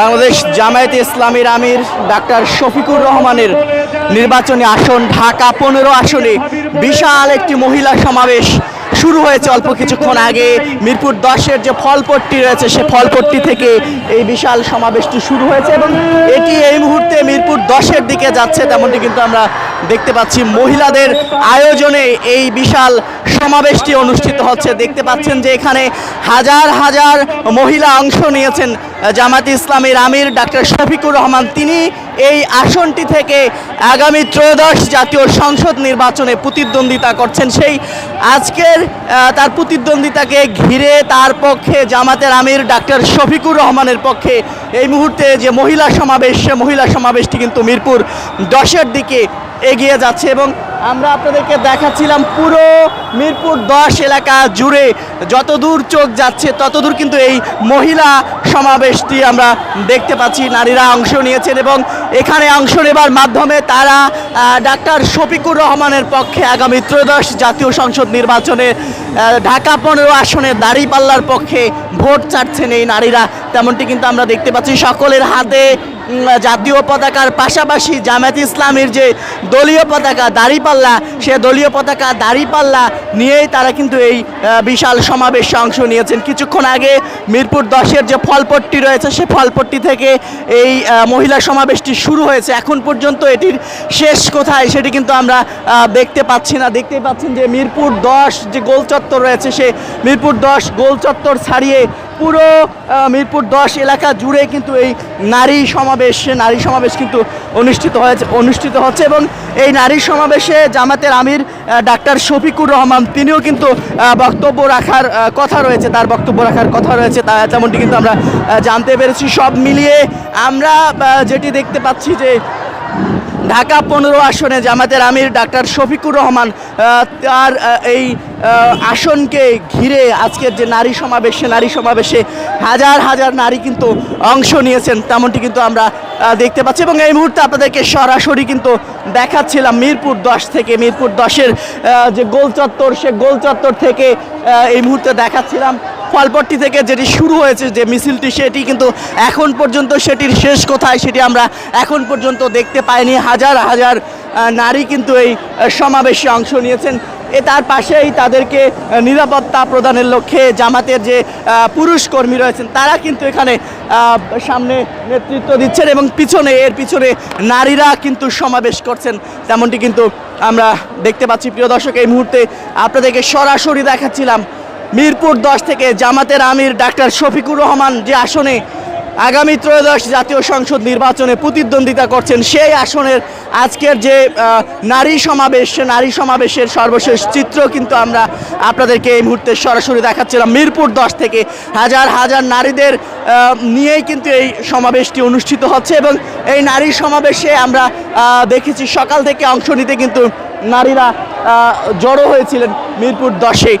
বাংলাদেশ জামায়াতে ইসলামের আমির ডাক্তার শফিকুর রহমানের নির্বাচনী আসন ঢাকা পনেরো আসনে। বিশাল একটি মহিলা সমাবেশ শুরু হয়েছে অল্প কিছুক্ষণ আগে। মিরপুর দশের যে ফলপট্টি রয়েছে, সে ফলপট্টি থেকে এই বিশাল সমাবেশটি শুরু হয়েছে এবং এটি এই দশের দিকে যাচ্ছে, তেমনটি কিন্তু আমরা দেখতে পাচ্ছি। মহিলাদের আয়োজনে এই বিশাল সমাবেশটি অনুষ্ঠিত হচ্ছে। দেখতে পাচ্ছেন যে এখানে হাজার হাজার মহিলা অংশ নিয়েছেন জামাত ইসলামের আমির ডাক্তার শফিকুর রহমান, তিনি এই আসনটি থেকে আগামী ত্রয়োদশ জাতীয় সংসদ নির্বাচনে প্রতিদ্বন্দ্বিতা করছেন। সেই আজকের তার প্রতিদ্বন্দ্বিতাকে ঘিরে তার পক্ষে জামাতের আমির ডাক্তার শফিকুর রহমানের পক্ষে এই মুহূর্তে যে মহিলা সমাবেশ, সে মহিলা সমাবেশটি কিন্তু মিরপুর দশের দিকে এগিয়ে যাচ্ছে এবং আমরা আপনাদেরকে দেখাচ্ছিলাম পুরো মিরপুর দশ এলাকা জুড়ে যতদূর চোখ যাচ্ছে, ততদূর কিন্তু এই মহিলা সমাবেশটি আমরা দেখতে পাচ্ছি। নারীরা অংশ নিয়েছেন এবং এখানে অংশ নেবার মাধ্যমে তারা ডাক্তার শফিকুর রহমানের পক্ষে আগামী ত্রয়োদশ জাতীয় সংসদ নির্বাচনে ঢাকা পনেরো আসনে দাঁড়িপাল্লার পক্ষে ভোট চাচ্ছেন এই নারীরা। তেমনটি কিন্তু আমরা দেখতে পাচ্ছি। সকলের হাতে জাতীয় পতাকার পাশাপাশি জামায়াত ইসলামের যে দলীয় পতাকা দাড়িপাল্লা, সে দলীয় পতাকা দাড়িপাল্লা নিয়েই তারা কিন্তু এই বিশাল সমাবেশে অংশ নিয়েছেন। কিছুক্ষণ আগে মিরপুর দশের যে ফলপট্টি রয়েছে, সে ফলপট্টি থেকে এই মহিলা সমাবেশটি শুরু হয়েছে। এখন পর্যন্ত এটির শেষ কোথায় সেটি কিন্তু আমরা দেখতে পাচ্ছি না। দেখতেই পাচ্ছেন যে মিরপুর দশ যে গোল চত্বর রয়েছে, সে মিরপুর দশ গোল চত্বর ছাড়িয়ে পুরো মিরপুর দশ এলাকা জুড়ে কিন্তু এই নারী সমাবেশ নারী সমাবেশ কিন্তু অনুষ্ঠিত হয়েছে, অনুষ্ঠিত হচ্ছে এবং এই নারী সমাবেশে জামাতের আমির ডাক্তার শফিকুর রহমান, তিনিও কিন্তু বক্তব্য রাখার কথা রয়েছে, তার বক্তব্য রাখার কথা রয়েছে, তা তেমনটি কিন্তু আমরা জানতে পেরেছি। সব মিলিয়ে আমরা যেটি দেখতে পাচ্ছি যে ঢাকা পনেরো আসনে জামাতের আমির, ডাক্তার শফিকুর রহমান তার এই আসনকে ঘিরে আজকের যে নারী সমাবেশে নারী সমাবেশে হাজার হাজার নারী কিন্তু অংশ নিয়েছেন, তেমনটি কিন্তু আমরা দেখতে পাচ্ছি এবং এই মুহূর্তে আপনাদেরকে সরাসরি কিন্তু দেখাচ্ছিলাম মিরপুর দশ থেকে, মিরপুর দশের যে গোল চত্বর, সে গোল চত্বর থেকে এই মুহূর্তে দেখাচ্ছিলাম। ফলপট্টি থেকে যেটি শুরু হয়েছে, যে মিছিলটি, সেটি কিন্তু এখন পর্যন্ত, সেটির শেষ কোথায়, সেটি আমরা এখন পর্যন্ত দেখতে পাইনি। হাজার হাজার নারী কিন্তু এই সমাবেশে অংশ নিয়েছেন। এ তার পাশেই তাদেরকে নিরাপত্তা প্রদানের লক্ষ্যে জামাতের যে পুরুষ কর্মী রয়েছেন, তারা কিন্তু এখানে সামনে নেতৃত্ব দিচ্ছেন এবং পিছনে, এর পিছনে নারীরা কিন্তু সমাবেশ করছেন। তেমনটি কিন্তু আমরা দেখতে পাচ্ছি। প্রিয় দর্শক, এই মুহূর্তে আপনাদেরকে সরাসরি দেখাচ্ছিলাম মিরপুর দশ থেকে জামাতের আমির ডাক্তার শফিকুর রহমান যে আসনে আগামী ত্রয়োদশ জাতীয় সংসদ নির্বাচনে প্রতিদ্বন্দ্বিতা করছেন সেই আসনের আজকের যে নারী সমাবেশ নারী সমাবেশের সর্বশেষ চিত্র কিন্তু আমরা আপনাদেরকে এই মুহূর্তে সরাসরি দেখাচ্ছিলাম। মিরপুর দশ থেকে হাজার হাজার নারীদের নিয়েই কিন্তু এই সমাবেশটি অনুষ্ঠিত হচ্ছে এবং এই নারী সমাবেশে আমরা দেখেছি সকাল থেকে অংশ নিতে কিন্তু নারীরা জড়ো হয়েছিলেন মিরপুর দশে।